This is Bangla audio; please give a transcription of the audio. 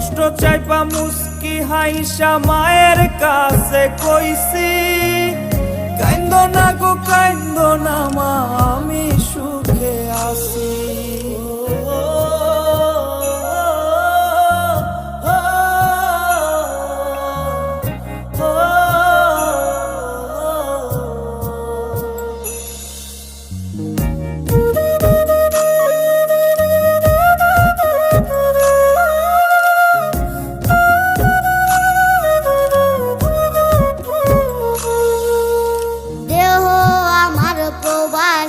কষ্ট চাইপা মুস্কি হাইসা মায়ের কাছে কইছি কাইন্দ না গো কাইন্দ না মা।